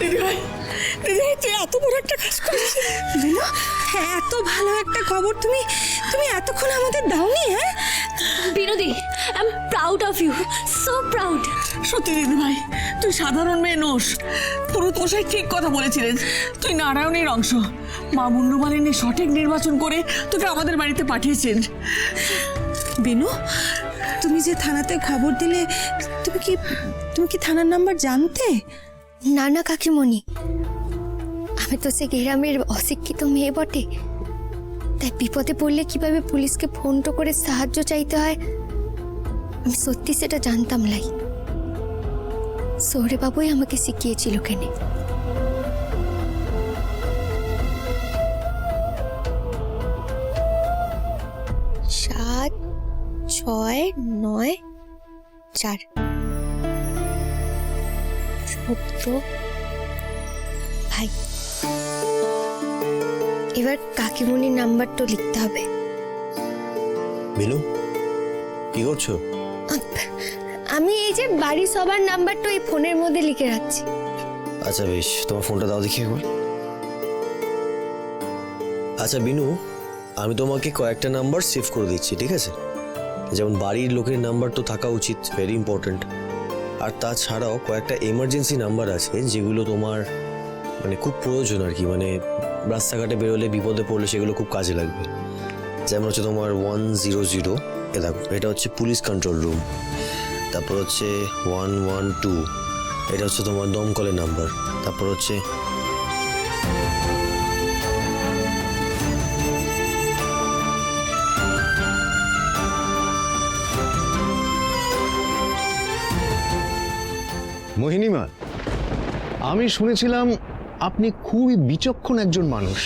দিদিভাই দিদিভাই তুই এত বড় একটা কাজ করেছিস বিনু হ্যাঁ এত ভালো একটা খবর তুমি তুমি এতক্ষণ আমাদের দাওনি হ্যাঁ? Binodi I am proud of you so proud সত্যি দিদিভাই তুই সাধারণ মেয়ে নোস পুরুত মশাই ঠিক কথা বলেছিলেন তুই নারায়ণের অংশ। মা মুন্ডুমালিনী সঠিক নির্বাচন করে তোকে আমাদের বাড়িতে পাঠিয়েছেন। বিনু তুমি যে থানাতে খবর দিলে তুমি কি তুমি কি থানার নাম্বার জানতে? না না কাকিমণি, আমি তো সে গ্রামের অশিক্ষিত মেয়ে বটে। তাই বিপদে পড়লে কীভাবে পুলিশকে ফোন তো করে সাহায্য চাইতে হয়? আমি সত্যি সেটা জানতাম লাই বাবুই আমাকে শিখিয়েছিল কেনে। সাত, ছয়, নয়, চার। সত্য ভাই এবার কাকিমণির নাম্বারটা লিখতে হবে। বিনু কি করছ? আমি এই যে বাড়ির সবার নাম্বারটা এই ফোনের মধ্যে লিখে রাখছি। আচ্ছা বেশ তোমার ফোনটা দাও দেখি একবার। আচ্ছা বিনু আমি তোমাকে কয়েকটা নাম্বার সেভ করে দিচ্ছি ঠিক আছে? যেমন বাড়ির লোকের নাম্বার তো থাকা উচিত ভেরি ইম্পর্ট্যান্ট আর তাছাড়াও কয়েকটা এমার্জেন্সি নাম্বার আছে যেগুলো তোমার মানে খুব প্রয়োজন আর কি। মানে রাস্তাঘাটে বেরোলে, বিপদে পড়লে সেগুলো খুব কাজে লাগবে। যেমন হচ্ছে তোমার ওয়ান জিরো জিরো এ দেখো, এটা হচ্ছে পুলিশ কন্ট্রোল রুম তারপর হচ্ছে ওয়ান ওয়ান টু এটা হচ্ছে তোমার দমকলের নাম্বার তারপর হচ্ছে মোহিনীমা, আমি শুনেছিলাম আপনি খুবই বিচক্ষণ একজন মানুষ।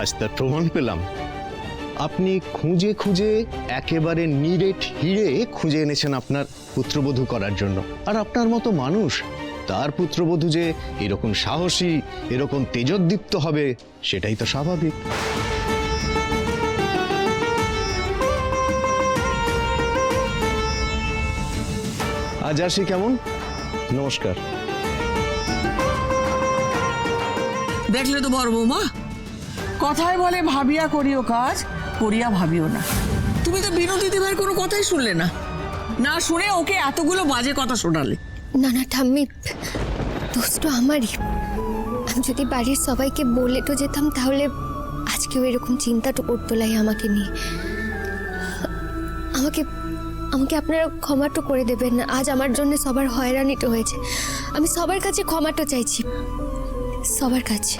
আজ তার প্রমাণ পেলাম। আপনি খুঁজে খুঁজে একেবারে নিরেট হিরে খুঁজে এনেছেন আপনার পুত্রবধূ করার জন্য। আর আপনার মতো মানুষ, তার পুত্রবধূ যে এরকম সাহসী, এরকম তেজোদ্দীপ্ত হবে, সেটাই তো স্বাভাবিক। আজ আসি কেমন? নমস্কার। দেখলে তো বড় বৌমা কথায় বলে ভাবিয়া করিও কাজ করিয়া ভাবিও না। তুমি তো বিনু দিদিভাইয়ের কোনো কথাই শুনলে না। না শুনে ওকে এতগুলো বাজে কথা শোনালে। না না ঠাম্মি দোষটা আমারই। আমি যদি বাড়ির সবাইকে বলে তো যেতাম তাহলে আজকেও এরকম চিন্তাটা করতো লাই আমাকে নিয়ে। আমাকে আমাকে আপনারা ক্ষমাটো করে দেবেন না। আজ আমার জন্য সবার হয়রানিটা হয়েছে। আমি সবার কাছে ক্ষমাটো চাইছি। সবার কাছে।